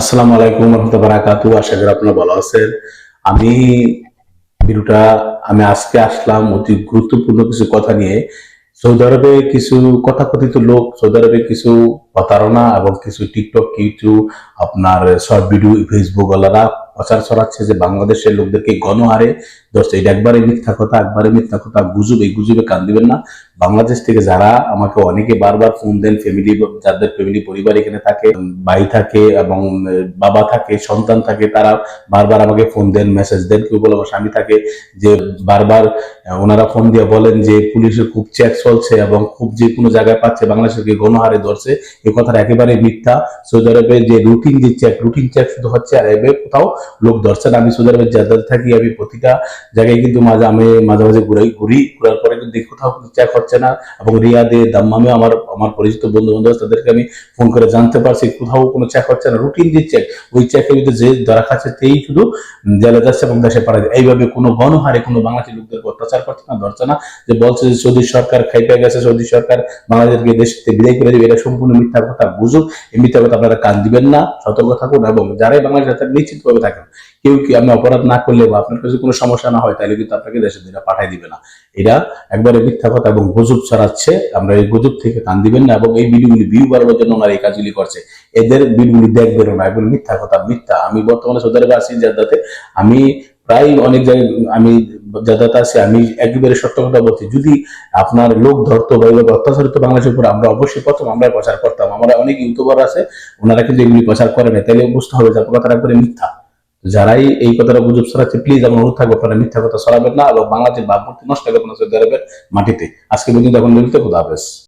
আসসালামু আলাইকুম রহমতুল্লাহ আশা করি আপনারা ভালো আছেন। আমি ভিডিওটা আমি আজকে আসলাম অতি গুরুত্বপূর্ণ কিছু কথা নিয়ে। সৌদি আরবে কিছু কথাকথিত লোক, সৌদি আরবে কিছু প্রতারণা এবং কিছু টিকটক কিছু আপনার শর্ট ভিডিও ফেসবুক ওয়ালারা প্রচার ছড়াচ্ছে যে বাংলাদেশের লোকদেরকে গণহারে। ধরছে এটা একবারে মিথ্যা কথা, একবারে মিথ্যা কথা, গুজব, এই গুজবে কান দিবেন না। বাংলাদেশ থেকে যারা আমাকে অনেকে বারবার ফোন দেন ফ্যামিলি যাদের ফ্যামিলি পরিবার এখানে থাকে, ভাই থাকে এবং বাবা থাকে, সন্তান থাকে, তারা বারবার আমাকে ফোন দেন মেসেজ দেন, কেউ বলে আমার স্বামী থাকে যে বারবার ওনারা ফোন দিয়ে বলেন যে পুলিশের খুব চেক চলছে এবং খুব যে কোনো জায়গায় পাচ্ছে বাংলাদেশকে গণহারে ধরছে, এ কথাটা একেবারে মিথ্যা। সৌদি আরবে যে রুটিন যে চেক রুটিন চেক শুধু হচ্ছে আর এবে কোথাও লোক ধরছে না। আমি সৌদি আরবে যাদের থাকি, আমি প্রতিটা জায়গায় কিন্তু মাঝে, আমি মাঝে মাঝে ঘুরাই, ঘুরি, ঘুরার পরে কিন্তু কোথাও চেক হচ্ছে না। এবং রিয়াদে দাম্মামে আমার আমার পরিচিত বন্ধু বান্ধব আছে, তাদেরকে আমি ফোন করে জানতে পারছি কোথাও কোনো চেক হচ্ছে না। রুটিন যে চেক ওই চেকের ভিতরে যে ধরা খাচ্ছে তেই শুধু জেলে যাচ্ছে এবং দেশে পাড়া যায়। এইভাবে কোনো গণহারে কোনো বাংলাদেশি লোকদের অত্যাচার করছে না ধরছে না যে বলছে যে সৌদি সরকার খাইপে গেছে সৌদি সরকার বাংলাদেশকে দেশ থেকে বিদায় করে দেবে। এটা সম্পূর্ণ মিথ্যা কথা গুজব এই মিথ্যা কথা আপনারা কান দিবেন না সতর্ক থাকুন এবং যারাই বাংলাদেশে থাকেন নিশ্চিতভাবে থাকেন। কেউ কি আমি অপরাধ না করলে বা আপনার কাছে কোনো সমস্যা না হয় তাহলে কিন্তু আপনাকে দেশের দিনে পাঠাই দিবে না। এটা একবারে মিথ্যা কথা এবং গুজব ছড়াচ্ছে। আমরা এই গুজব থেকে কান দিবেন না এবং এই ভিডিওগুলি ভিউ বাড়ানোর জন্য ওনারা এই কাজগুলি করছে। এদের ভিডিওগুলি দেখবেন না, এগুলো মিথ্যা কথা, মিথ্যা। আমি বর্তমানে সৌদি আরবে আছি যাদাতে আমি প্রায় অনেক জায়গায়, আমি যাদাতে আছি, আমি একেবারে সত্য কথা বলছি। যদি আপনার লোক ধরতো বা এভাবে অত্যাচারিত বাংলাদেশের উপর, আমরা অবশ্যই প্রথম আমরা প্রচার করতাম। আমরা অনেক ইউটিউবার আছে, ওনারা কিন্তু এগুলি প্রচার করে না তাইলে বুঝতে হবে যে কথাটা একবারে মিথ্যা। যারাই এই কথাটা গুজব ছড়াচ্ছে প্লিজ আমার অনুরোধ থাকবে, আপনারা মিথ্যা কথা ছড়াবেন না এবং বাংলাদেশের ভাবমূর্তি নষ্ট করবেন সৌদি মাটিতে। আজকে পর্যন্ত এখন মিলতে খোদা হাফেজ।